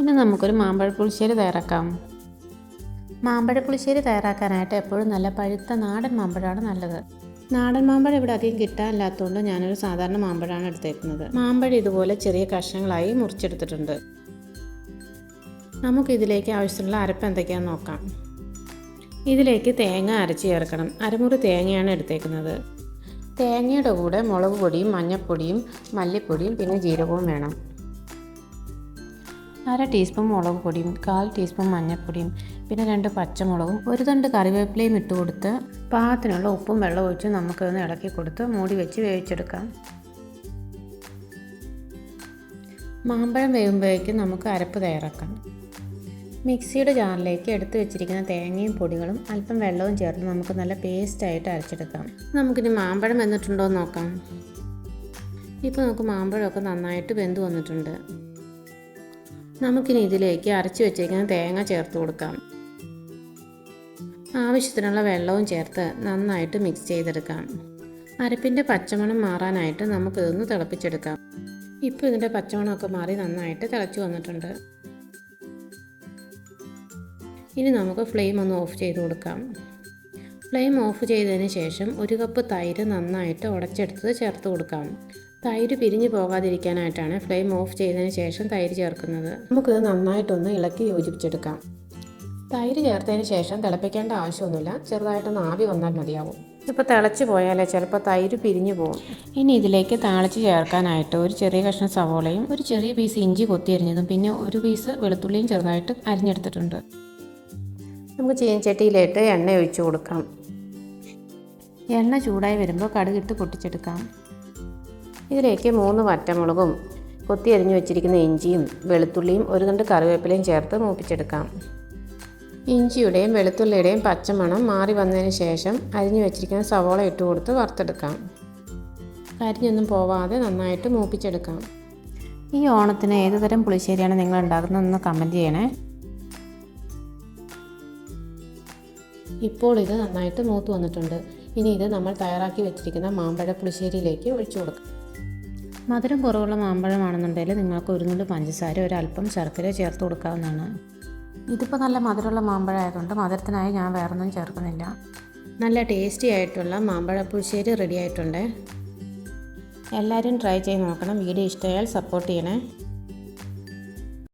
ഇനി നമുക്കൊരു മാമ്പഴ പുളിശ്ശേരി തയ്യാറാക്കാം. മാമ്പഴ പുളിശ്ശേരി തയ്യാറാക്കാനായിട്ട് എപ്പോഴും നല്ല പഴുത്ത നാടൻ മാമ്പഴമാണ് നല്ലത്. നാടൻ മാമ്പഴം ഇവിടെ അധികം കിട്ടാനില്ലാത്തതുകൊണ്ട് ഞാനൊരു സാധാരണ മാമ്പഴമാണ് എടുത്തേക്കുന്നത്. മാമ്പഴം ഇതുപോലെ ചെറിയ കഷ്ണങ്ങളായി മുറിച്ചെടുത്തിട്ടുണ്ട്. നമുക്കിതിലേക്ക് ആവശ്യത്തിനുള്ള അരപ്പ് എന്തൊക്കെയാണെന്ന് നോക്കാം. ഇതിലേക്ക് തേങ്ങ അരച്ച് ചേർക്കണം. അരമുറി തേങ്ങയാണ് എടുത്തേക്കുന്നത്. തേങ്ങയുടെ കൂടെ മുളക് പൊടിയും മഞ്ഞൾപ്പൊടിയും മല്ലിപ്പൊടിയും പിന്നെ ജീരകവും വേണം. അര ടീസ്പൂൺ മുളക് പൊടിയും കാൽ ടീസ്പൂൺ മഞ്ഞൾപ്പൊടിയും പിന്നെ രണ്ട് പച്ചമുളകും ഒരു തണ്ട് കറിവേപ്പിലയും ഇട്ട് കൊടുത്ത് പാകത്തിനുള്ള ഉപ്പും വെള്ളം ഒഴിച്ച് നമുക്കതൊന്ന് ഇളക്കി കൊടുത്ത് മൂടി വെച്ച് വേവിച്ചെടുക്കാം. മാമ്പഴം വേവുമ്പോഴേക്കും നമുക്ക് അരപ്പ് തയ്യാറാക്കാം. മിക്സിയുടെ ജാറിലേക്ക് എടുത്തു വെച്ചിരിക്കുന്ന തേങ്ങയും പൊടികളും അല്പം വെള്ളവും ചേർത്ത് നമുക്ക് നല്ല പേസ്റ്റായിട്ട് അരച്ചെടുക്കാം. നമുക്കിനി മാമ്പഴം വെന്നിട്ടുണ്ടോ എന്ന് നോക്കാം. ഇപ്പോൾ നമുക്ക് മാമ്പഴമൊക്കെ നന്നായിട്ട് വെന്ത് വന്നിട്ടുണ്ട്. നമുക്കിനി ഇതിലേക്ക് അരച്ച് വെച്ചേക്കുന്ന തേങ്ങ ചേർത്ത് കൊടുക്കാം. ആവശ്യത്തിനുള്ള വെള്ളവും ചേർത്ത് നന്നായിട്ട് മിക്സ് ചെയ്തെടുക്കാം. അരപ്പിന്റെ പച്ചമണം മാറാനായിട്ട് നമുക്കിതൊന്ന് തിളപ്പിച്ചെടുക്കാം. ഇപ്പോൾ ഇതിന്റെ പച്ചമണമൊക്കെ മാറി നന്നായിട്ട് തിളച്ചു വന്നിട്ടുണ്ട്. ഇനി നമുക്ക് ഫ്ലെയിം ഒന്ന് ഓഫ് ചെയ്ത് കൊടുക്കാം. ഫ്ലെയിം ഓഫ് ചെയ്തതിന് ശേഷം ഒരു കപ്പ് തൈര് നന്നായിട്ട് ഉടച്ചെടുത്തത് ചേർത്ത് കൊടുക്കാം. തൈര് പിരിഞ്ഞു പോകാതിരിക്കാനായിട്ടാണ് ഫ്ലെയിം ഓഫ് ചെയ്തതിന് ശേഷം തൈര് ചേർക്കുന്നത്. നമുക്കിത് നന്നായിട്ടൊന്ന് ഇളക്കി യോജിപ്പിച്ചെടുക്കാം. തൈര് ചേർത്തതിന് ശേഷം തിളപ്പിക്കേണ്ട ആവശ്യമൊന്നുമില്ല. ചെറുതായിട്ടൊന്ന് ആവി വന്നാൽ മതിയാവും. ഇപ്പോൾ തിളച്ച് പോയാലേ ചിലപ്പോൾ തൈര് പിരിഞ്ഞു പോകും. ഇനി ഇതിലേക്ക് താളിച്ച് ചേർക്കാനായിട്ട് ഒരു ചെറിയ കഷ്ണം സവോളയും ഒരു ചെറിയ പീസ് ഇഞ്ചി കൊത്തിയരിഞ്ഞതും പിന്നെ ഒരു പീസ് വെളുത്തുള്ളിയും ചെറുതായിട്ട് അരിഞ്ഞെടുത്തിട്ടുണ്ട്. നമുക്ക് ചീനച്ചട്ടിയിലിട്ട് എണ്ണ ഒഴിച്ചു കൊടുക്കാം. എണ്ണ ചൂടായി വരുമ്പോൾ കടുകിട്ട് പൊട്ടിച്ചെടുക്കാം. ഇതിലേക്ക് മൂന്ന് വറ്റമുളകും കൊത്തി അരിഞ്ഞു വെച്ചിരിക്കുന്ന ഇഞ്ചിയും വെളുത്തുള്ളിയും ഒരു തണ്ട് കറിവേപ്പിലയും ചേർത്ത് മൂപ്പിച്ചെടുക്കാം. ഇഞ്ചിയുടെയും വെളുത്തുള്ളിയുടെയും പച്ചമണം മാറി വന്നതിന് ശേഷം അരിഞ്ഞു വെച്ചിരിക്കുന്ന സവോള ഇട്ട് കൊടുത്ത് വറുത്തെടുക്കാം. കരിഞ്ഞൊന്നും പോവാതെ നന്നായിട്ട് മൂപ്പിച്ചെടുക്കാം. ഈ ഓണത്തിന് ഏതുതരം പുളിശ്ശേരിയാണ് നിങ്ങൾ ഉണ്ടാക്കുന്നതെന്ന് കമന്റ് ചെയ്യണേ. ഇപ്പോൾ ഇത് നന്നായിട്ട് മൂത്ത് വന്നിട്ടുണ്ട്. ഇനി ഇത് നമ്മൾ തയ്യാറാക്കി വെച്ചിരിക്കുന്ന മാമ്പഴ പുളിശ്ശേരിയിലേക്ക് ഒഴിച്ചു കൊടുക്കാം. മധുരം കുറവുള്ള മാമ്പഴമാണെന്നുണ്ടെങ്കിൽ നിങ്ങൾക്ക് ഒരു നുള്ളു പഞ്ചസാര ഒരല്പം ശർക്കര ചേർത്ത് കൊടുക്കാവുന്നതാണ്. ഇതിപ്പോൾ നല്ല മധുരമുള്ള മാമ്പഴമായതുകൊണ്ട് മധുരത്തിനായി ഞാൻ വേറൊന്നും ചേർക്കുന്നില്ല. നല്ല ടേസ്റ്റി ആയിട്ടുള്ള മാമ്പഴ പുളിശ്ശേരി റെഡി ആയിട്ടുണ്ട്. എല്ലാവരും ട്രൈ ചെയ്ത് നോക്കണം. വീഡിയോ ഇഷ്ടമായാൽ സപ്പോർട്ട് ചെയ്യണേ.